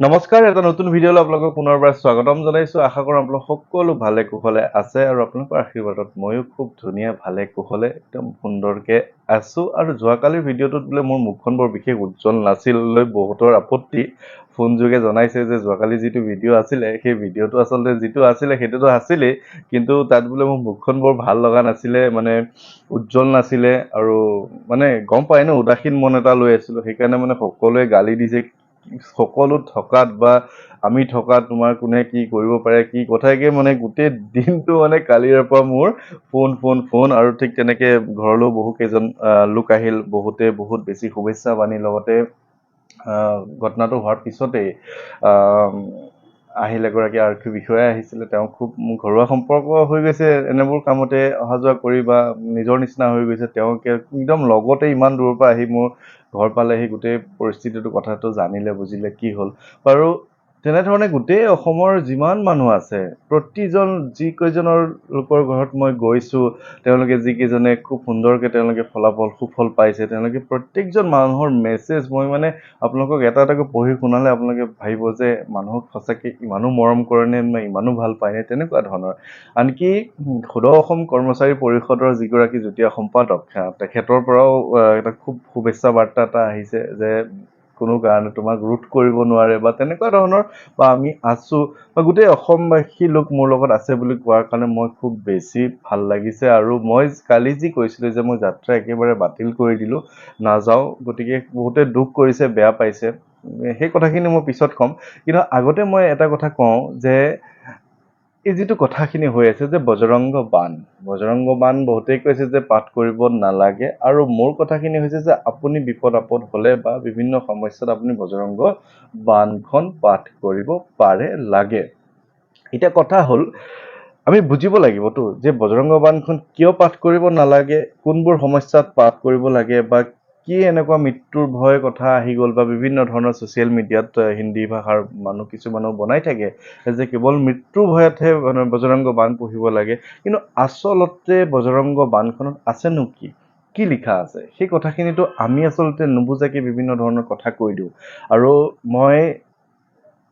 নমস্কাৰ এটা নতুন ভিডিঅ'লৈ আপোনালোকক পুনৰবাৰ স্বাগতম জনাইছোঁ। আশা কৰোঁ আপোনালোক সকলো ভালে কুশলে আছে আৰু আপোনালোকৰ আশীৰ্বাদত ময়ো খুব ধুনীয়া ভালে কুশলে একদম সুন্দৰকৈ আছোঁ। আৰু যোৱাকালিৰ ভিডিঅ'টোত বোলে মোৰ মুখখন বৰ বিশেষ উজ্জ্বল নাছিল লৈ বহুতৰ আপত্তি। ফোনযোগে জনাইছে যে যোৱাকালি যিটো ভিডিঅ' আছিলে সেই ভিডিঅ'টো আচলতে যিটো আছিলে সেইটোতো আছিলেই। কিন্তু তাত বোলে মোৰ মুখখন বৰ ভাল লগা নাছিলে মানে উজ্জ্বল নাছিলে আৰু মানে গম পায় ন উদাসীন মন এটা লৈ আছিলোঁ। সেইকাৰণে মানে সকলোৱে গালি দিছে। সকলো থকাত বা আমি থকাত তোমাৰ কোনে কি কৰিব পাৰে কি কথাকে মানে গোটেই দিনটো মানে কালিৰে পৰা মোৰ ফোন ফোন ফোন আৰু ঠিক তেনেকে ঘৰলৈও বহু কেইজন আহ, লোক আহিল বহুতে বহুত বেছি শুভেচ্ছা বাণী লগতে ঘটনাটো হোৱাৰ পিছতেই আহিল এগৰাকী আৰক্ষী বিষয়া আহিছিলে তেওঁ খুব মোৰ ঘৰুৱা সম্পৰ্ক হৈ গৈছে এনেবোৰ কামতে অহা যোৱা কৰি বা নিজৰ নিচিনা হৈ গৈছে তেওঁ কে- একদম লগতে ইমান দূৰৰ পৰা আহি মোৰ ঘৰ পালেহি গোটেই পৰিস্থিতিটো কথাটো জানিলে বুজিলে কি হ'ল। বাৰু তেনেধৰণে গোটেই অসমৰ যিমান মানুহ আছে প্ৰতিজন যিকেইজনৰ লোকৰ ঘৰত মই গৈছোঁ তেওঁলোকে যিকেইজনে খুব সুন্দৰকৈ তেওঁলোকে ফলাফল সুফল পাইছে তেওঁলোকে প্ৰত্যেকজন মানুহৰ মেছেজ মই মানে আপোনালোকক এটা এটাকৈ পঢ়ি শুনালে আপোনালোকে ভাবিব যে মানুহক সঁচাকৈ ইমানো মৰম কৰেনে নে ইমানো ভাল পায়নে তেনেকুৱা ধৰণৰ। আনকি সদৌ অসম কৰ্মচাৰী পৰিষদৰ যিগৰাকী যুটীয়া সম্পাদক তেখেতৰ পৰাও এটা খুব শুভেচ্ছা বাৰ্তা এটা আহিছে যে কোনো কাৰণে তোমাক ৰোধ কৰিব নোৱাৰে বা তেনেকুৱা ধৰণৰ বা আমি আছোঁ বা গোটেই অসমবাসী লোক মোৰ লগত আছে বুলি কোৱাৰ কাৰণে মই খুব বেছি ভাল লাগিছে আৰু মই কালি যি কৈছিলোঁ যে মই যাত্ৰা একেবাৰে বাতিল কৰি দিলোঁ নাযাওঁ গতিকে বহুতে দুখ কৰিছে বেয়া পাইছে। সেই কথাখিনি মই পিছত ক'ম। কিন্তু আগতে মই এটা কথা কওঁ যে এই যিটো কথাখিনি হৈ আছে যে বজৰংগ বান বজৰংগ বান বহুতেই কৈছে যে পাঠ কৰিব নালাগে আৰু মোৰ কথাখিনি হৈছে যে আপুনি বিপদ আপদ হ'লে বা বিভিন্ন সমস্যাত আপুনি বজৰংগ বানখন পাঠ কৰিব পাৰে লাগে। এতিয়া কথা হ'ল আমি বুজিব লাগিবতো যে বজৰংগ বানখন কিয় পাঠ কৰিব নালাগে কোনবোৰ সমস্যাত পাঠ কৰিব লাগে বা কি এনেকুৱা মৃত্যুৰ ভয় কথা আহি গ'ল বা বিভিন্ন ধৰণৰ ছ'চিয়েল মিডিয়াত হিন্দী ভাষাৰ মানুহ কিছুমানেও বনাই থাকে যে কেৱল মৃত্যুৰ ভয়তহে বজৰংগ বান পঢ়িব লাগে। কিন্তু আচলতে বজৰংগ বানখনত আছেনো কি? কি লিখা আছে? সেই কথাখিনিতো আমি আচলতে নুবুজাকে বিভিন্ন ধৰণৰ কথা কৈ দিওঁ। আৰু মই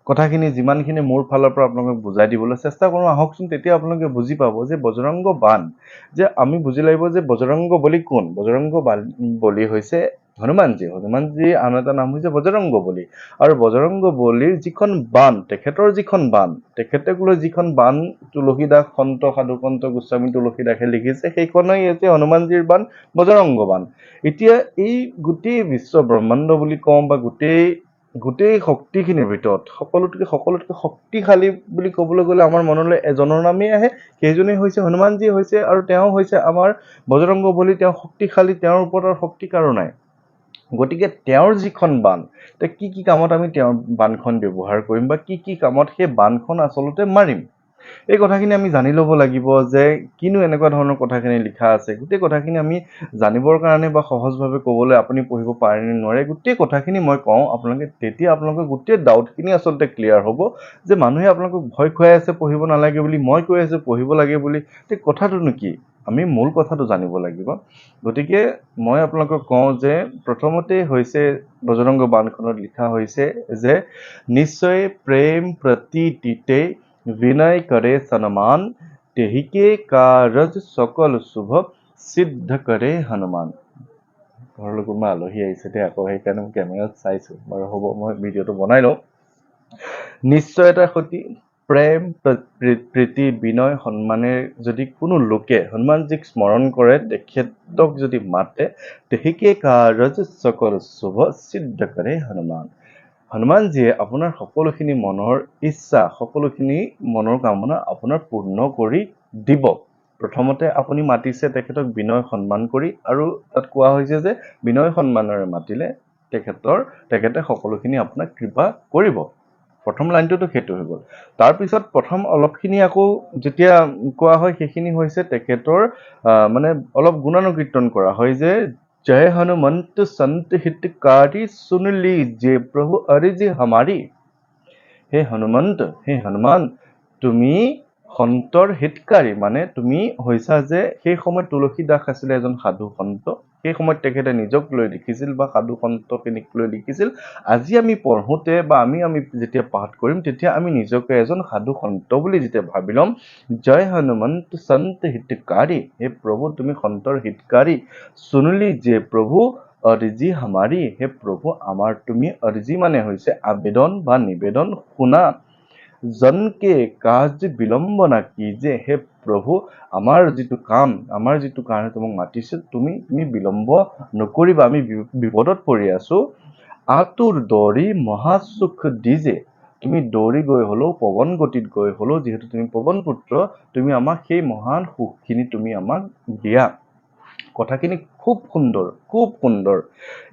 কথাখিনি, যিমানখিনি মোৰ ফালৰ পৰা আপোনালোকক বুজাই দিবলৈ চেষ্টা কৰোঁ, আহকচোন তেতিয়া আপোনালোকে বুজি পাব যে বজৰংগ বান, যে আমি বুজি লাগিব যে বজৰংগ বলি কোন? বজৰংগ বলি হৈছে হনুমানজী। হনুমানজীৰ আন এটা নাম হৈছে বজৰংগ বলি। আৰু বজৰংগ বলিৰ যিখন বান, তেখেতৰ যিখন বান, তেখেতক লৈ যিখন বান তুলসীদাস সন্ত সাধুকন্ত গোস্বামী তুলসীদাসে লিখিছে, সেইখনেই হৈছে হনুমানজীৰ বান, বজৰংগ বান। এতিয়া এই গোটেই বিশ্ব ব্ৰহ্মাণ্ড বুলি কওঁ বা গোটেই গোটেই শক্তিখিনিৰ ভিতৰত সকলোতকৈ সকলোতকৈ শক্তিশালী বুলি ক'বলৈ গ'লে আমাৰ মনলৈ এজনৰ নামেই আহে সেইজনেই হৈছে হনুমানজী হৈছে আৰু তেওঁ হৈছে আমাৰ বজৰংগ বলি তেওঁ শক্তিশালী তেওঁৰ ওপৰত আৰু শক্তি কাৰো নাই। গতিকে তেওঁৰ যিখন বান তে কি কি কামত আমি তেওঁৰ বানখন ব্যৱহাৰ কৰিম বা কি কি কামত সেই বানখন আচলতে মাৰিম? এই কথাখিনি আমি জানি ল'ব লাগিব যে কিনো এনেকুৱা ধৰণৰ কথাখিনি লিখা আছে। গোটেই কথাখিনি আমি জানিবৰ কাৰণে বা সহজভাৱে ক'বলৈ আপুনি পঢ়িব পাৰে নে নোৱাৰে গোটেই কথাখিনি মই কওঁ আপোনালোকে তেতিয়া আপোনালোকৰ গোটেই ডাউটখিনি আচলতে ক্লিয়াৰ হ'ব যে মানুহে আপোনালোকক ভয় খুৱাই আছে পঢ়িব নালাগে বুলি মই কৈ আছোঁ পঢ়িব লাগে বুলি তে কথাটোনো কি? আমি মূল কথাটো জানিব লাগিব। গতিকে মই আপোনালোকক কওঁ যে প্ৰথমতে হৈছে বজৰংগ বানখনত লিখা হৈছে যে নিশ্চয় প্ৰেম প্ৰতীতিতে বিনয় কৰে সন্মান তেহিকে কাৰজ সকল শুভ সিদ্ধ কৰে হনুমান ঘৰলৈ কোনোবা আলহী আহিছে দেই আকৌ সেইকাৰণে মই কেমেৰাত চাইছোঁ। বাৰু হ'ব মই ভিডিঅ'টো বনাই লওঁ। নিশ্চয়তাৰ সৈতে প্ৰেম প্ৰ- প্ৰী- প্ৰীতি বিনয় সন্মানেৰে যদি কোনো লোকে হনুমানজীক স্মৰণ কৰে তেখেতক যদি মাতে তেহিকে কাৰজ সকল শুভ সিদ্ধ কৰে হনুমান। হনুমানজীয়ে আপোনাৰ সকলোখিনি মনৰ ইচ্ছা সকলোখিনি মনৰ কামনা আপোনাৰ পূৰ্ণ কৰি দিব। প্ৰথমতে আপুনি মাতিছে তেখেতক বিনয় সন্মান কৰি আৰু তাত কোৱা হৈছে যে বিনয় সন্মানেৰে মাতিলে তেখেতৰ তেখেতে সকলোখিনি আপোনাক কৃপা কৰিব। প্ৰথম লাইনটোতো সেইটো হৈ গ'ল। তাৰপিছত প্ৰথম অলপখিনি আকৌ যেতিয়া কোৱা হয় সেইখিনি হৈছে তেখেতৰ মানে অলপ গুণানুকীৰ্তন কৰা হয় যে জয় হনুমন্ত সন্ত হিতকাৰী সুনলি যে প্ৰভু অৰিজি হামাৰী হে হনুমন্ত হে হনুমান তুমি সন্তৰ হিতকাৰী মানে তুমি হৈছা যে সেই সময়ত তুলসী দাস আছিলে এজন সাধু সন্ত, সেই সময়ত তেখেতে নিজক লৈ লিখিছিল বা সাধু সন্তখিনিক লৈ লিখিছিল। আজি আমি পঢ়োঁতে বা আমি আমি যেতিয়া পাঠ কৰিম, তেতিয়া আমি নিজকে এজন সাধু সন্ত বুলি যেতিয়া ভাবি ল'ম, জয় হনুমন্ত সন্ত হিতকাৰী, হে প্ৰভু তুমি সন্তৰ হিতকাৰী সুনলি যে প্ৰভু অৰ্জি হামাৰী, হে প্ৰভু আমাৰ তুমি অৰ্জি মানে হৈছে আবেদন বা নিবেদন শুনা। জনকে কাজ বিলম্বনা কি যে হে প্ৰভু আমাৰ যিটো কাম, আমাৰ যিটো কাৰণে তোমাক মাতিছিল তুমি তুমি বিলম্ব নকৰিবা, আমি বিপদত পৰি আছো। আতুৰ দৌৰি মহাসুখ দিজে। তুমি দৌৰি গৈ হ'লেও, পৱন গতিত গৈ হ'লেও, যিহেতু তুমি পৱন পুত্ৰ, তুমি আমাক সেই মহান সুখখিনি তুমি আমাক দিয়া। কথাখিনি খুব সুন্দৰ খুব সুন্দৰ।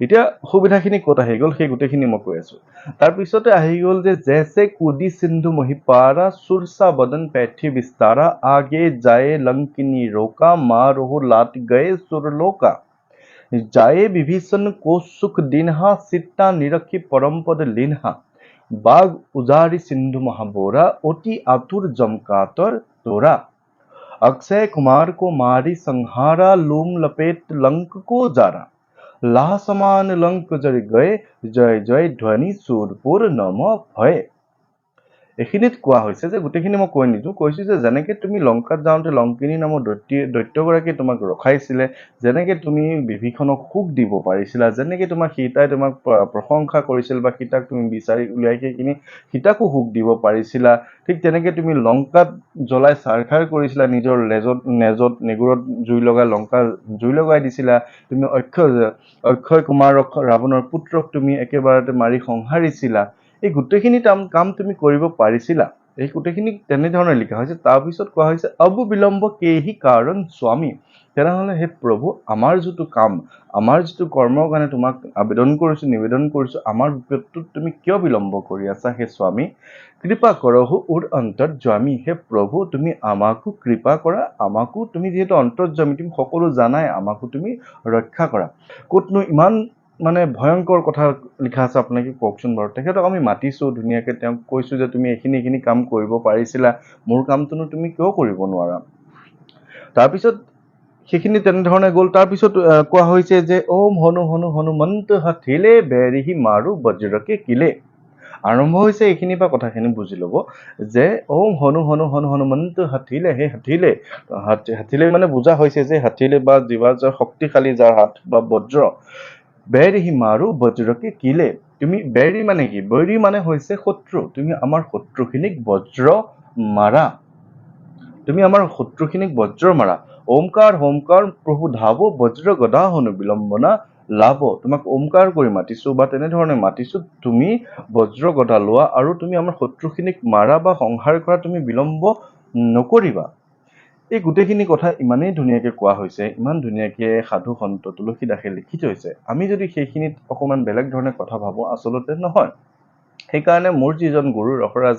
এতিয়া সুবিধাখিনি ক'ত আহি গ'ল, সেই গোটেইখিনি মই কৈ আছোঁ। তাৰপিছতে আহি গ'ল যে জেচে কুদি সিন্ধু মহিপাৰা, চুৰচা বদন পেঠি বিস্তাৰা, আগে যায় লংকিনি ৰোকা, মা ৰহু লাট গয়ে সুৰলোকা যায় বিভীষণ কৌচুক দিনহা, চিত্তা নিৰক্ষী পৰম্পদ লিনহা। বাঘ উজাৰি সিন্ধু মহাবোৰা, অতি আতুৰ জমকাতৰ তোৰা। अक्षय कुमार को मारी संहारा लूम लपेट लंक को जारा ला समान लंक जड़ गए जय जय ध्वनि सुरपुर नम भय এইখিনিত কোৱা হৈছে যে গোটেইখিনি মই কৈ নিদিওঁ কৈছোঁ যে যেনেকৈ তুমি লংকাত যাওঁতে লংকিনী নামৰ দৈত্য দৈত্যগৰাকীয়ে তোমাক ৰখাইছিলে যেনেকৈ তুমি বিভীষণক সুখ দিব পাৰিছিলা যেনেকৈ তোমাক সীতাই তোমাক প্ৰ- প্ৰশংসা কৰিছিল বা সীতাক তুমি বিচাৰি উলিয়াই সেইখিনি সীতাকো সুখ দিব পাৰিছিলা ঠিক তেনেকৈ তুমি লংকাত জ্বলাই চাৰখাৰ কৰিছিলা নিজৰ লেজত নেজত নেগুৰত জুই লগাই লংকা জুই লগাই দিছিলা তুমি অক্ষয় অক্ষয় কুমাৰক ৰাৱণৰ পুত্ৰক তুমি একেবাৰতে মাৰি সংহাৰিছিলা এই গোটেইখিনি কাম কাম তুমি কৰিব পাৰিছিলা। এই গোটেইখিনি তেনেধৰণে লিখা হৈছে। তাৰপিছত কোৱা হৈছে, অবু বিলম্ব কেহি কাৰণ স্বামী? তেনেহ'লে সেই প্ৰভু, আমাৰ যিটো কাম, আমাৰ যিটো কৰ্মৰ কাৰণে তোমাক আবেদন কৰিছোঁ, নিবেদন কৰিছোঁ, আমাৰ বিপদটোত তুমি কিয় বিলম্ব কৰি আছা হে স্বামী? কৃপা কৰহু উৰ অন্তৰ্যামী হে প্ৰভু, তুমি আমাকো কৃপা কৰা, আমাকো তুমি যিহেতু অন্তৰ্যামী তুমি সকলো জানাই, আমাকো তুমি ৰক্ষা কৰা। ক'তনো ইমান মানে ভয়ংকৰ কথা লিখা আছে আপোনালোকে কওকচোন বাৰু। তেখেতক আমি মাতিছোঁ ধুনীয়াকৈ তেওঁক কৈছোঁ যে তুমি এইখিনি এইখিনি কাম কৰিব পাৰিছিলা মোৰ কামটোনো তুমি কিয় কৰিব নোৱাৰা? তাৰপিছত সেইখিনি তেনেধৰণে গ'ল। তাৰপিছত কোৱা হৈছে যে ওম হনু হনু হনুমন্ত হাঠিলে বেৰিহি মাৰো বজ্ৰকে কিলে? আৰম্ভ হৈছে এইখিনিৰ পৰা কথাখিনি বুজি ল'ব যে ওম হনু হনু হনু হনুমন্ত হাঠিলে সেই হাঠিলে হাঠি- হাঠিলে মানে বুজা হৈছে যে হাঠিলে বা যিবা যাৰ শক্তিশালী যাৰ হাত বা বজ্ৰ বেৰিহি মাৰো বজ্ৰকে কিলে? তুমি বেৰি মানে কি? বৈৰী মানে হৈছে শত্ৰু। তুমি আমাৰ শত্ৰুখিনিক বজ্ৰ মাৰা। তুমি আমাৰ শত্ৰুখিনিক বজ্ৰ মাৰা। ওমকাৰ হোমকাৰ প্ৰভু ধাব বজ্ৰ গদা হনু বিলম্বনা লাভ তোমাক ওমকাৰ কৰি মাতিছো বা তেনেধৰণে মাতিছো তুমি বজ্ৰ গদা লোৱা আৰু তুমি আমাৰ শত্ৰুখিনিক মাৰা বা সংহাৰ কৰা তুমি বিলম্ব নকৰিবা। এই গোটেইখিনি কথা ইমানেই ধুনীয়াকৈ কোৱা হৈছে ইমান ধুনীয়াকৈ সাধু সন্ত তুলসী দাসে লিখি থৈছে আমি যদি সেইখিনিত অকণমান বেলেগ ধৰণে কথা ভাবোঁ আচলতে নহয়। সেইকাৰণে মোৰ যিজন গুৰু ৰসৰাজ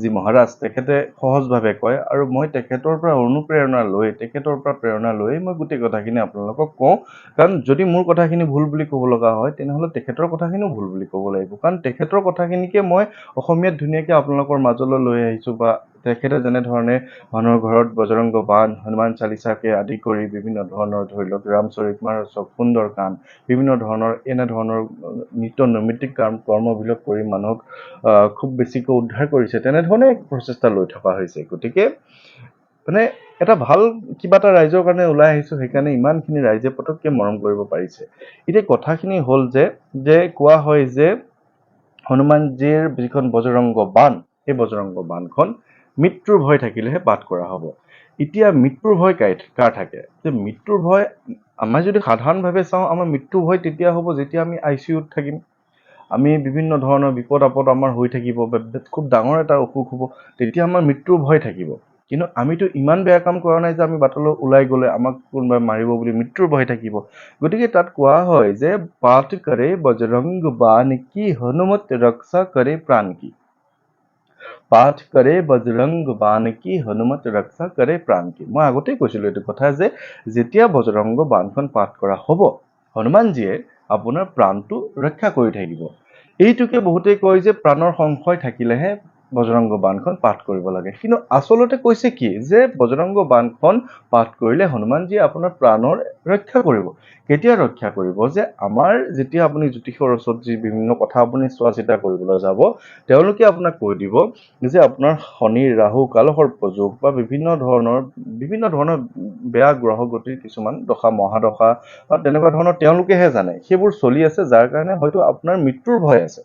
যি মহাৰাজ তেখেতে সহজভাৱে কয় আৰু মই তেখেতৰ পৰা অনুপ্ৰেৰণা লৈ তেখেতৰ পৰা প্ৰেৰণা লৈ মই গোটেই কথাখিনি আপোনালোকক কওঁ। কাৰণ যদি মোৰ কথাখিনি ভুল বুলি ক'ব লগা হয় তেনেহ'লে তেখেতৰ কথাখিনিও ভুল বুলি ক'ব লাগিব। কাৰণ তেখেতৰ কথাখিনিকে মই অসমীয়াত ধুনীয়াকৈ আপোনালোকৰ মাজলৈ লৈ আহিছোঁ বা তেখেতে যেনেধৰণে মানুহৰ ঘৰত বজৰংগ বান হনুমান চালিচাকে আদি কৰি বিভিন্ন ধৰণৰ ধৰি লওক ৰামচৰিত মানস সুন্দৰ কাণ্ড বিভিন্ন ধৰণৰ এনেধৰণৰ নিত্য নৈমিত্তিক কাম কৰ্মবিলাক কৰি মানুহক খুব বেছিকৈ উদ্ধাৰ কৰিছে তেনেধৰণে এক প্ৰচেষ্টা লৈ থকা হৈছে। গতিকে মানে এটা ভাল কিবা এটা ৰাইজৰ কাৰণে ওলাই আহিছোঁ সেইকাৰণে ইমানখিনি ৰাইজে পটককৈ মৰম কৰিব পাৰিছে। এতিয়া কথাখিনি হ'ল যে যে কোৱা হয় যে হনুমানজীৰ যিখন বজৰংগ বান সেই বজৰংগ বানখন মৃত্যুৰ ভয় থাকিলেহে পাঠ কৰা হ'ব। এতিয়া মৃত্যুৰ ভয় কাই কাৰ থাকে? যে মৃত্যুৰ ভয় আমাৰ যদি সাধাৰণভাৱে চাওঁ, আমাৰ মৃত্যুৰ ভয় তেতিয়া হ'ব যেতিয়া আমি আই চি ইউত থাকিম। আমি বিভিন্ন ধৰণৰ বিপদ আপদ আমাৰ হৈ থাকিব খুব ডাঙৰ এটা অসুখ হ'ব, তেতিয়া আমাৰ মৃত্যুৰ ভয় থাকিব। কিন্তু আমিতো ইমান বেয়া কাম কৰা নাই যে আমি বাটলৈ ওলাই গ'লে আমাক কোনোবাই মাৰিব বুলি মৃত্যুৰ ভয় থাকিব। গতিকে তাত কোৱা হয় যে, পাঠ কৰে বজৰংগ বান কি, হনুমত ৰক্ষা কৰে প্ৰাণ কি? পাঠ কৰে বজৰংগ বান কি হনুমত ৰক্ষা কৰে প্ৰাণ কি মই আগতেই কৈছিলোঁ এইটো কথা যে যেতিয়া বজৰংগ বানখন পাঠ কৰা হ'ব হনুমানজীয়ে আপোনাৰ প্ৰাণটো ৰক্ষা কৰি থাকিব। এইটোকে বহুতেই কয় যে প্ৰাণৰ সংশয় থাকিলেহে বজৰংগ বাণখন পাঠ কৰিব লাগে। কিন্তু আচলতে কৈছে কি যে বজৰংগ বাণখন পাঠ কৰিলে হনুমানজীয়ে আপোনাৰ প্ৰাণৰ ৰক্ষা কৰিব। কেতিয়া ৰক্ষা কৰিব? যে আমাৰ যেতিয়া আপুনি জ্যোতিষৰ ওচৰত যি বিভিন্ন কথা আপুনি চোৱা চিতা কৰিবলৈ যাব তেওঁলোকে আপোনাক কৈ দিব যে আপোনাৰ শনি ৰাহু কাল সৰ্পযোগ বা বিভিন্ন ধৰণৰ বিভিন্ন ধৰণৰ বেয়া গ্ৰহ গতিৰ কিছুমান দশা মহাদশা বা তেনেকুৱা ধৰণৰ তেওঁলোকেহে জানে। সেইবোৰ চলি আছে যাৰ কাৰণে হয়তো আপোনাৰ মৃত্যুৰ ভয় আছে।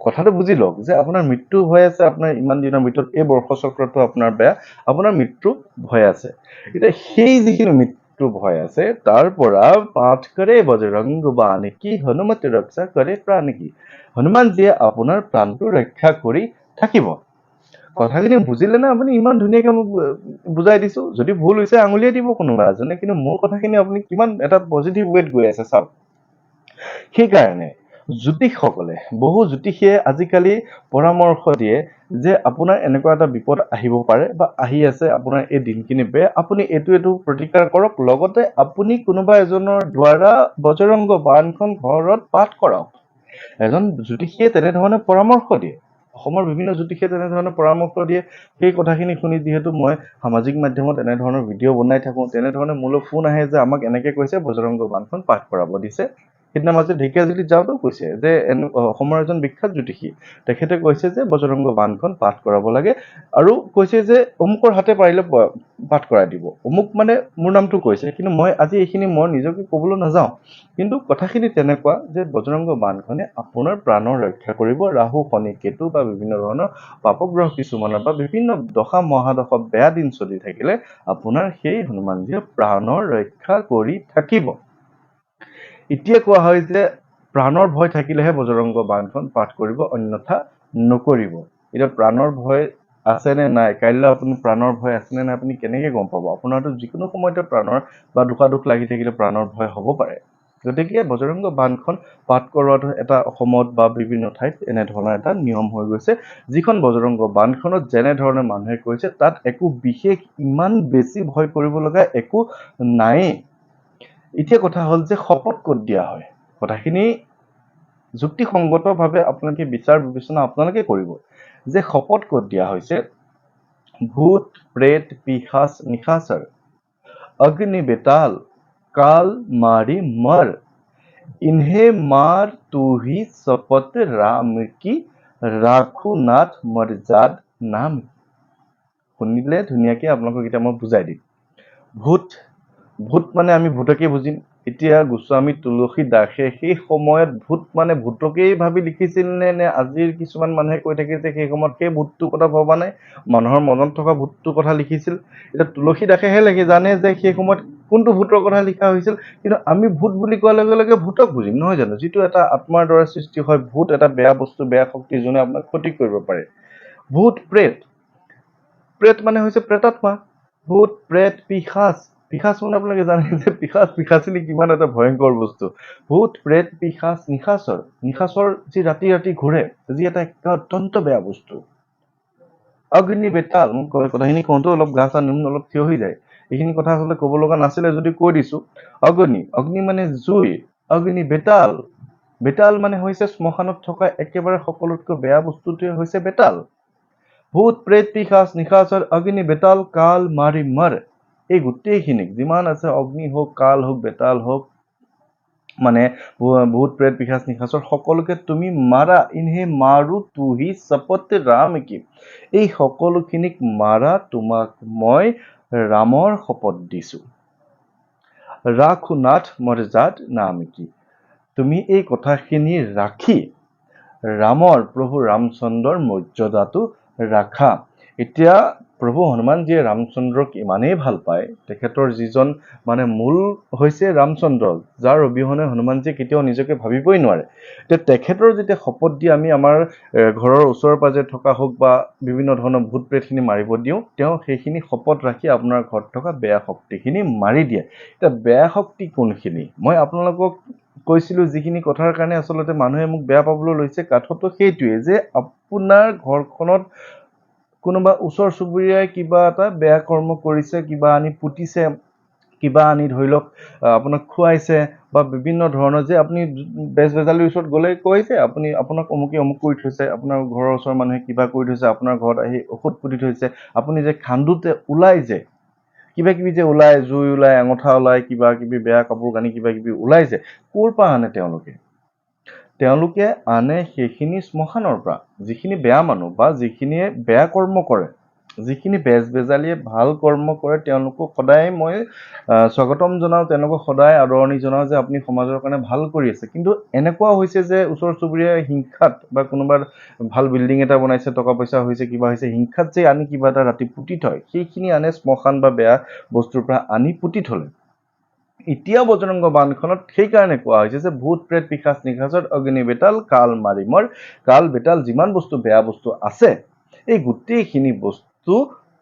কথাটো বুজি লওক যে আপোনাৰ মৃত্যু ভয় আছে, আপোনাৰ ইমান দিনৰ ভিতৰত এই বৰ্ষচক্ৰটো আপোনাৰ বেয়া, আপোনাৰ মৃত্যু ভয় আছে। এতিয়া সেই যিখিনি মৃত্যু ভয় আছে, তাৰ পৰা পাঠ কৰে বজৰংগ বাণ কি, হনুমতি ৰক্ষা কৰে প্ৰাণ কি? হনুমানজীয়ে আপোনাৰ প্ৰাণটো ৰক্ষা কৰি থাকিব। কথাখিনি বুজিলে নে আপুনি? ইমান ধুনীয়াকে মোক বুজাই দিছো। যদি ভুল হৈছে, আঙুলিয়াই দিব কোনোবা এজনে। কিন্তু মোৰ কথাখিনি আপুনি কিমান এটা পজিটিভ ৱেত গৈ আছে, চাওক। সেইকাৰণে জ্যোতিষসকলে বহু জ্যোতিষীয়ে আজিকালি পৰামৰ্শ দিয়ে যে আপোনাৰ এনেকুৱা এটা বিপদ আহিব পাৰে বা আহি আছে আপোনাৰ এই দিনখিনি বেয়া আপুনি এইটো এইটো প্ৰতিকাৰ কৰক লগতে আপুনি কোনোবা এজনৰ দ্বাৰা বজৰংগ বাণখন ঘৰত পাঠ কৰাওক। এজন জ্যোতিষীয়ে তেনেধৰণে পৰামৰ্শ দিয়ে। অসমৰ বিভিন্ন জ্যোতিষীয়ে তেনেধৰণে পৰামৰ্শ দিয়ে। সেই কথাখিনি শুনি যিহেতু মই সামাজিক মাধ্যমত এনেধৰণৰ ভিডিঅ' বনাই থাকোঁ তেনেধৰণে মোলৈ ফোন আহে যে আমাক এনেকে কৈছে বজৰংগ বাণখন পাঠ কৰাব দিছে। সিদিনা মাজত ঢেকীয়াজুলিত যাওঁতেও কৈছে যে অসমৰ এজন বিখ্যাত জ্যোতিষী, তেখেতে কৈছে যে, বজৰংগ বাণখন পাঠ কৰাব লাগে আৰু কৈছে যে, অমুকৰ হাতে পাৰিলে পাঠ কৰাই দিব। অমুক মানে মোৰ নামটো কৈছে, কিন্তু মই আজি এইখিনি মই নিজকে ক'বলৈ নাযাওঁ। কিন্তু কথাখিনি তেনেকুৱা যে, বজৰংগ বাণখনে আপোনাৰ প্ৰাণৰ ৰক্ষা কৰিব, ৰাহু, শনি, কেতু বা বিভিন্ন ধৰণৰ পাপগ্ৰহ কিছুমানৰ বা বিভিন্ন দশা, মহাদশা, বেয়া দিন চলি থাকিলে আপোনাৰ সেই হনুমানজীয়ে প্ৰাণৰ ৰক্ষা কৰি থাকিব। এতিয়া কোৱা হয় যে প্ৰাণৰ ভয় থাকিলেহে বজৰংগ বাণখন পাঠ কৰিব, অন্যথা নকৰিব। এতিয়া প্ৰাণৰ ভয় আছে নে নাই? কাইলৈ আপুনি প্ৰাণৰ ভয় আছে নে নাই আপুনি কেনেকে গম পাব? আপোনাৰতো যিকোনো সময়তে প্ৰাণৰ বা দুখাদুখ লাগি থাকিলে প্ৰাণৰ ভয় হ'ব পাৰে। গতিকে বজৰংগ বাণখন পাঠ কৰোৱাটো এটা অসমত বা বিভিন্ন ঠাইত এনেধৰণৰ এটা নিয়ম হৈ গৈছে। যিখন বজৰংগ বাণখনত যেনেধৰণে মানুহে কৈছে, তাত একো বিশেষ ইমান বেছি ভয় কৰিব লগা একো নায়েই। এতিয়া কথা হ'ল যে শপত ক'ত দিয়া হয়? কথাখিনি যুক্তিসংগতভাৱে আপোনালোকে বিচাৰ বিবেচনা আপোনালোকে কৰিব যে শপত ক'ত দিয়া হৈছে? ভূত প্ৰেত পিশাচ নিশাচাৰ। অগ্নি বেতাল কাল মাৰি মৰ। ইনহে মাৰ তুহি শপত ৰাম কি ৰাখো নাথ মৰ্যাদ নাম। শুনিলে ধুনীয়াকৈ আপোনালোকক এতিয়া মই বুজাই দিম। ভূত ভূত মানে আমি ভূতকে বুজিম। এতিয়া গোস্বামী তুলসী দাসে সেই সময়ত ভূত মানে ভূতকেই ভাবি লিখিছিল নে নে আজিৰ কিছুমান মানুহে কৈ থাকে যে সেই সময়ত সেই ভূতটোৰ কথা ভবা নাই, মানুহৰ মনত থকা ভূতটোৰ কথা লিখিছিল। এতিয়া তুলসী দাসেহে লাগি, জানে যে সেই সময়ত কোনটো ভূতৰ কথা লিখা হৈছিল। কিন্তু আমি ভূত বুলি কোৱাৰ লগে লগে ভূতক বুজিম, নহয় জানো? যিটো এটা আত্মাৰ দ্বাৰা সৃষ্টি হয়, ভূত এটা বেয়া বস্তু, বেয়া শক্তি যোনে আপোনাক ক্ষতি কৰিব পাৰে। ভূত প্ৰেত। প্ৰেত মানে হৈছে প্ৰেতাত্মা। ভূত, প্ৰেত, পিশাচ। পিশাচ মানে আপোনালোকে জানে যে পিশাচ পিশাচিনী কিমান এটা ভয়ংকৰ বস্তু। ভূত, প্ৰেত পিশাচ নিশাচৰ নিশাচৰ যি ৰাতি ৰাতি ঘূৰে, যি এটা অত্যন্ত বেয়া বস্তু। অগ্নি বেতাল মোক কথাখিনি কওঁতেও অলপ গা চা নিম অলপ থিয় হৈ যায়। এইখিনি কথা আচলতে ক'ব লগা নাছিলে যদি কৈ দিছো। অগ্নি অগ্নি মানে জুই, অগ্নি বেতাল। বেতাল মানে হৈছে শ্মশানত থকা একেবাৰে সকলোতকৈ বেয়া বস্তুটোৱে হৈছে বেতাল। ভূত, প্ৰেত পিশাচ নিশাচৰ অগ্নি বেতাল, কাল মাৰি মৰ। এই গোটেইখিনিক, যিমান আছে অগ্নি হওক, কাল হওক, বেতাল হওক মানে ভূত, প্ৰেত, পিশাচ, নিশাচৰ সকলোকে তুমি মাৰা। ইনহে মাৰো তুহি চপত ৰাম কি এই সকলোখিনিক মাৰা, তোমাক মই ৰামৰ শপত দিছো। ৰাখোনাথ মৰ্যাদ নাম কি তুমি এই কথাখিনি ৰাখি ৰামৰ প্ৰভু ৰামচন্দ্ৰৰ মৰ্যাদাটো ৰাখা। এতিয়া প্ৰভু হনুমানজীয়ে ৰামচন্দ্ৰক ইমানেই ভাল পায় তেখেতৰ যিজন মানে মূল হৈছে ৰামচন্দ্ৰ যাৰ অবিহনে হনুমানজীয়ে কেতিয়াও নিজকে ভাবিবই নোৱাৰে। এতিয়া তেখেতৰ যেতিয়া শপত দি আমি আমাৰ ঘৰৰ ওচৰে পাজৰে থকা হওক বা বিভিন্ন ধৰণৰ ভূত প্ৰেতখিনি মাৰিব দিওঁ তেওঁ সেইখিনি শপত ৰাখি আপোনাৰ ঘৰত থকা বেয়া শক্তিখিনি মাৰি দিয়ে। এতিয়া বেয়া শক্তি কোনখিনি? মই আপোনালোকক কৈছিলো যিখিনি কথাৰ কাৰণে আচলতে মানুহে মোক বেয়া পাবলৈ লৈছে কাঠতো সেইটোৱে যে আপোনাৰ ঘৰখনত কোনোবা ওচৰ চুবুৰীয়াই কিবা এটা বেয়া কৰ্ম কৰিছে কিবা আনি পুতিছে কিবা আনি ধৰি লওক আপোনাক খুৱাইছে বা বিভিন্ন ধৰণৰ যে আপুনি বেজ বেজালিৰ ওচৰত গ'লে কয় যে আপুনি আপোনাক অমুকে অমুক কৰি থৈছে আপোনাৰ ঘৰৰ ওচৰৰ মানুহে কিবা কৰি থৈছে আপোনাৰ ঘৰত আহি ঔষধ পুতি থৈছে আপুনি যে খান্দোতে ওলাই যে কিবা কিবি যে ওলাই জুই ওলাই আঙঠা ওলাই কিবা কিবি বেয়া কাপোৰ কানি কিবা কিবি ওলাই যে ক'ৰ পৰা আনে তেওঁলোকে? তেওঁলোকে আনে সেইখিনি শ্মশানৰ পৰা যিখিনি বেয়া মানুহ বা যিখিনিয়ে বেয়া কৰ্ম কৰে যিখিনি বেজ বেজালিয়ে ভাল কৰ্ম কৰে তেওঁলোকক সদায় মই স্বাগতম জনাওঁ তেওঁলোকক সদায় আদৰণি জনাওঁ যে আপুনি সমাজৰ কাৰণে ভাল কৰি আছে। কিন্তু এনেকুৱা হৈছে যে ওচৰ চুবুৰীয়াই হিংসাত বা কোনোবা ভাল বিল্ডিং এটা বনাইছে টকা পইচা হৈছে কিবা হৈছে হিংসাত যে আনি কিবা এটা ৰাতি পুতি থয় সেইখিনি আনে শ্মশান বা বেয়া বস্তুৰ পৰা আনি পুতি থলে। এতিয়া বজৰংগ বানখনত সেইকাৰণে কোৱা হৈছে যে ভূত, প্ৰেত, পিশাচ, নিশাচত, অগ্নি, বেতাল, কাল, মাৰিমৰ, কাল, বেতাল, যিমান বস্তু বেয়া বস্তু আছে, এই গোটেইখিনি বস্তু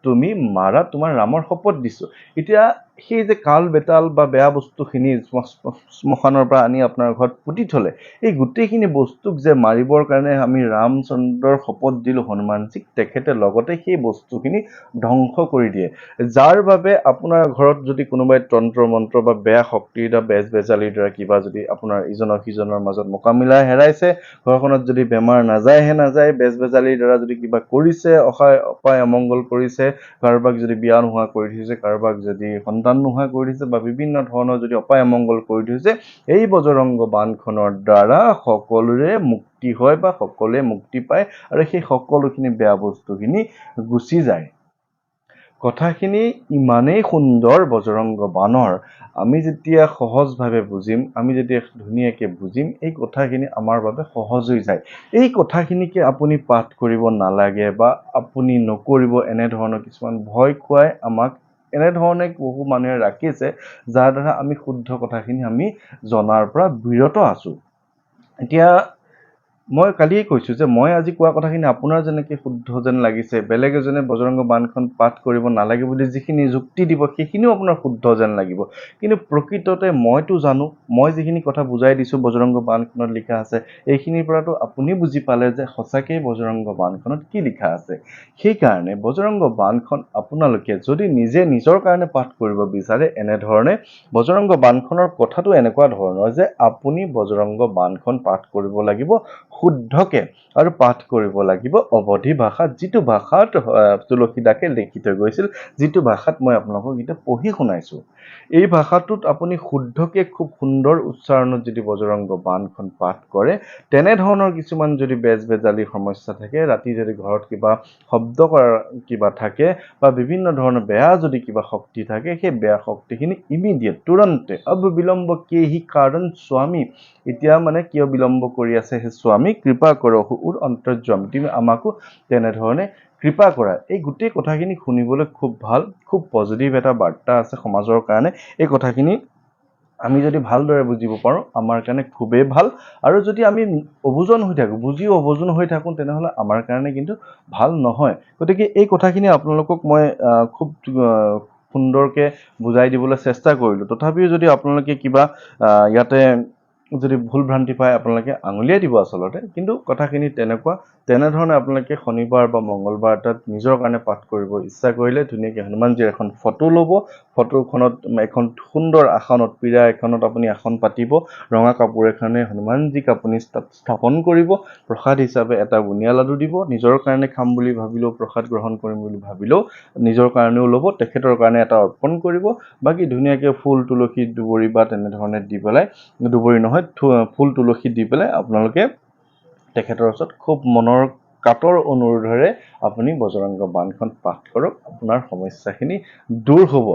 তুমি মাৰা, তোমাৰ ৰামৰ শপত দিছোঁ। এতিয়া সেই যে কাল বেতাল বা বেয়া বস্তুখিনি শ্ম- শ্ম- শ্মশানৰ পৰা আনি আপোনাৰ ঘৰত পুতি থলে, এই গোটেইখিনি বস্তুক যে মাৰিবৰ কাৰণে আমি ৰামচন্দ্ৰৰ শপত দিলো হনুমানজীক তেখেতে লগতে সেই বস্তুখিনি ধ্বংস কৰি দিয়ে। যাৰ বাবে আপোনাৰ ঘৰত যদি কোনোবাই তন্ত্ৰ মন্ত্ৰ বা বেয়া শক্তিৰ দ্বাৰা বেজ বেজালিৰ দ্বাৰা কিবা যদি আপোনাৰ ইজনৰ সিজনৰ মাজত মোকামিলা হেৰাইছে, ঘৰখনত যদি বেমাৰ নাযায়হে নাযায়, বেজ বেজালিৰ দ্বাৰা যদি কিবা কৰিছে অসায় অপায়, অমংগল কৰিছে, কাৰোবাক যদি বিয়া নোহোৱা কৰি থৈছে, কাৰোবাক যদি সন্তান নোহোৱা কৰি থৈছে বা বিভিন্ন ধৰণৰ যদি অপায় অমংগল কৰি থৈছে এই বজৰংগ বানখনৰ দ্বাৰা সকলোৰে মুক্তি হয় বা সকলোৱে মুক্তি পায় আৰু সেই সকলোখিনি বেয়া বস্তুখিনি গুচি যায়। কথাখিনি ইমানেই সুন্দৰ বজৰংগ বানৰ আমি যেতিয়া সহজভাৱে বুজিম আমি যেতিয়া ধুনীয়াকৈ বুজিম এই কথাখিনি আমাৰ বাবে সহজ হৈ যায়। এই কথাখিনিকে আপুনি পাঠ কৰিব নালাগে বা আপুনি নকৰিব এনেধৰণৰ কিছুমান ভয় খুৱাই আমাক এনেধৰণে বহু মানুহে ৰাখিছে যাৰ দ্বাৰা আমি শুদ্ধ কথাখিনি আমি জনাৰ পৰা বিৰত আছোঁ। এতিয়া মই কালিয়ে কৈছোঁ যে মই আজি কোৱা কথাখিনি আপোনাৰ যেনেকৈ শুদ্ধ যেন লাগিছে বেলেগ এজনে বজৰংগ বানখন পাঠ কৰিব নালাগে বুলি যিখিনি যুক্তি দিব সেইখিনিও আপোনাৰ শুদ্ধ যেন লাগিব। কিন্তু প্ৰকৃততে মইতো জানো মই যিখিনি কথা বুজাই দিছোঁ বজৰংগ বানখনত লিখা আছে এইখিনিৰ পৰাতো আপুনি বুজি পালে যে সঁচাকেই বজৰংগ বানখনত কি লিখা আছে। সেইকাৰণে বজৰংগ বানখন আপোনালোকে যদি নিজে নিজৰ কাৰণে পাঠ কৰিব বিচাৰে এনেধৰণে বজৰংগ বানখনৰ কথাটো এনেকুৱা ধৰণৰ যে আপুনি বজৰংগ বানখন পাঠ কৰিব লাগিব শুদ্ধকে আৰু পাঠ কৰিব লাগিব। অৱধি ভাষাত যিটো ভাষাত তুলসীদাসে লিখি থৈ গৈছিল, যিটো ভাষাত মই আপোনালোকক এতিয়া পঢ়ি শুনাইছোঁ। এই ভাষাটোত আপুনি শুদ্ধকে খুব সুন্দৰ উচ্চাৰণত যদি বজৰংগ বানখন পাঠ কৰে, তেনেধৰণৰ কিছুমান যদি বেজ বেজালিৰ সমস্যা থাকে, ৰাতি যদি ঘৰত কিবা শব্দ কৰাৰ কিবা থাকে, বা বিভিন্ন ধৰণৰ বেয়া যদি কিবা শক্তি থাকে, সেই বেয়া শক্তিখিনি ইমিডিয়েট তুৰন্তে, অবিলম্ব কেহি কাৰণ স্বামী, এতিয়া মানে কিয় বিলম্ব কৰি আছে সেই স্বামী কৃপা কৰহু উৰ অন্তৰ্যম তুমি আমাকো তেনেধৰণে কৃপা কৰা। এই গোটেই কথাখিনি শুনিবলৈ খুব ভালো, খুব পজিটিভ এটা বাৰ্তা আছে সমাজৰ কাৰণে। এই কথাখিনি আমি যদি ভালদৰে বুজিব পাৰোঁ, আমাৰ কাৰণে খুবেই ভালো। আৰু যদি আমি অবুজন হৈ থাকোঁ, বুজিও অবুজন হৈ থাকোঁ, তেনেহ'লে আমাৰ কাৰণে কিন্তু ভালো নহয়। গতিকে এই কথাখিনি আপোনালোকক মই খুব সুন্দৰকৈ বুজাই দিবলৈ চেষ্টা কৰিলোঁ। তথাপিও যদি আপোনালোকে কিবা ইয়াতে যদি ভুল ভ্ৰান্তি পায় আপোনালোকে আঙুলিয়াই দিব আচলতে। কিন্তু কথাখিনি তেনেকুৱা তেনেধৰণে আপোনালোকে শনিবাৰ বা মংগলবাৰ এটাত নিজৰ কাৰণে পাঠ কৰিব ইচ্ছা কৰিলে ধুনীয়াকৈ হনুমানজীৰ এখন ফটো ল'ব। ফটোখনত এখন সুন্দৰ আসনত পীড়া এখনত আপুনি আসন পাতিব। ৰঙা কাপোৰ এখনে হনুমানজীক আপুনি তাত স্থাপন কৰিব। প্ৰসাদ হিচাপে এটা বুনিয়া লাডু দিব। নিজৰ কাৰণে খাম বুলি ভাবিলেও প্ৰসাদ গ্ৰহণ কৰিম বুলি ভাবিলেও নিজৰ কাৰণেও ল'ব। তেখেতৰ কাৰণে এটা অৰ্পণ কৰিব। বাকী ধুনীয়াকৈ ফুল তুলসী দুবৰি বা তেনেধৰণে দি পেলাই দুবৰি নহয় ফুল তুলসী দি পেলাই আপোনালোকে তেখেতৰ ওচৰত খুব মনৰ কাতৰ অনুৰোধেৰে আপুনি বজৰংগ বানখন পাঠ কৰক আপোনাৰ সমস্যাখিনি দূৰ হ'ব।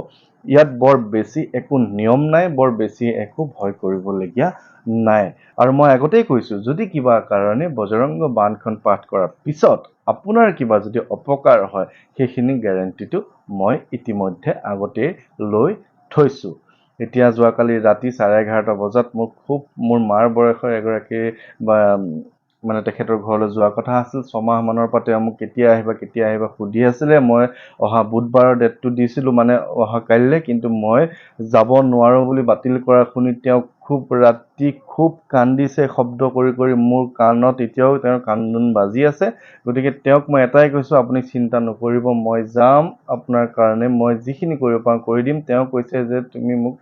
ইয়াত বৰ বেছি একো নিয়ম নাই বৰ বেছি একো ভয় কৰিবলগীয়া নাই। আৰু মই আগতেই কৈছোঁ যদি কিবা কাৰণে বজৰংগ বানখন পাঠ কৰাৰ পিছত আপোনাৰ কিবা যদি অপকাৰ হয় সেইখিনি গেৰেণ্টিটো মই ইতিমধ্যে আগতেই লৈ থৈছোঁ। এতিয়া যোৱাকালি ৰাতি চাৰে এঘাৰটা বজাত মোক খুব মোৰ মাৰ বয়সৰ এগৰাকী মানে তেখেতৰ ঘৰলৈ যোৱা কথা আছিল। ছমাহমানৰ পৰা তেওঁ মোক কেতিয়া আহিবা কেতিয়া আহিবা সুধি আছিলে। মই অহা বুধবাৰৰ ডেটটো দিছিলোঁ মানে অহা কাইলৈ কিন্তু মই যাব নোৱাৰোঁ বুলি বাতিল কৰা শুনি তেওঁ খুব ৰাতি খুব কান্দিছে শব্দ কৰি কৰি মোৰ কাণত এতিয়াও তেওঁৰ কান্দোন বাজি আছে। গতিকে তেওঁক মই এটাই কৈছোঁ আপুনি চিন্তা নকৰিব মই যাম। আপোনাৰ কাৰণে মই যিখিনি কৰিব পাৰোঁ কৰি দিম। তেওঁ কৈছে যে তুমি মোক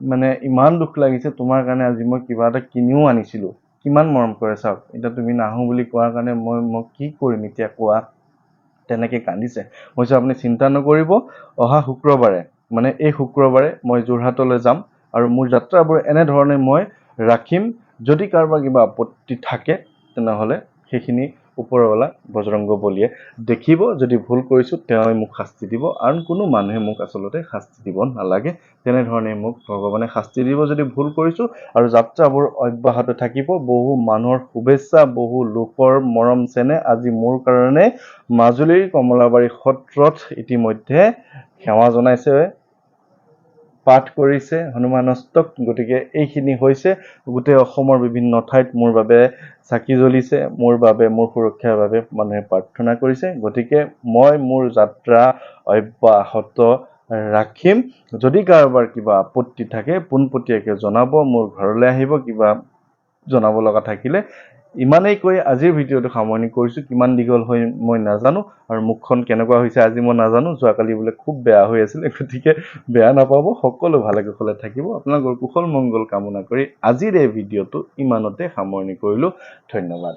মানে ইমান দুখ লাগিছে তোমাৰ কাৰণে আজি মই কিবা এটা কিনিও আনিছিলোঁ। কিমান মৰম কৰে চাওক। এতিয়া তুমি নাহোঁ বুলি কোৱাৰ কাৰণে মই মই কি কৰিম এতিয়া কোৱা? তেনেকৈ কান্দিছে। মই আপুনি চিন্তা নকৰিব অহা শুক্ৰবাৰে মানে এই শুক্ৰবাৰে মই যোৰহাটলৈ যাম আৰু মোৰ যাত্ৰাবোৰ এনেধৰণে মই ৰাখিম। যদি কাৰোবাৰ কিবা আপত্তি থাকে তেনেহ'লে সেইখিনি ওপৰৱালা বজৰংগ বলীয়ে দেখিব যদি ভুল কৰিছোঁ তেওঁই মোক শাস্তি দিব আন কোনো মানুহে মোক আচলতে শাস্তি দিব নালাগে। তেনেধৰণে মোক ভগৱানে শাস্তি দিব যদি ভুল কৰিছোঁ আৰু যাত্ৰাবোৰ অব্যাহত থাকিব। বহু মানুহৰ শুভেচ্ছা বহু লোকৰ মৰম চেনেহ। আজি মোৰ কাৰণে মাজুলীৰ কমলাবাৰী সত্ৰত ইতিমধ্যে সেৱা জনাইছে পাঠ কৰিছে হনুমানষ্টক গতিকে এইখিনি হৈছে। গোটেই অসমৰ বিভিন্ন ঠাইত মোৰ বাবে চাকি জ্বলিছে মোৰ বাবে মোৰ সুৰক্ষাৰ বাবে মানুহে প্ৰাৰ্থনা কৰিছে। গতিকে মই মোৰ যাত্ৰা অব্যাহত ৰাখিম। যদি কাৰোবাৰ কিবা আপত্তি থাকে পোনপটীয়াকৈ জনাব মোৰ ঘৰলৈ আহিব কিবা জনাব লগা থাকিলে ইমানেই কৈ আজিৰ ভিডিঅ'টো সামৰণি কৰিছোঁ কিমান দীঘল হৈ মই নাজানো আৰু মুখখন কেনেকুৱা হৈছে আজি মই নাজানো। যোৱাকালি বোলে খুব বেয়া হৈ আছিলে গতিকে বেয়া নাপাব সকলো ভালে কুশলে থাকিব। আপোনালোকৰ কুশল মংগল কামনা কৰি আজিৰ এই ভিডিঅ'টো ইমানতে সামৰণি কৰিলোঁ। ধন্যবাদ।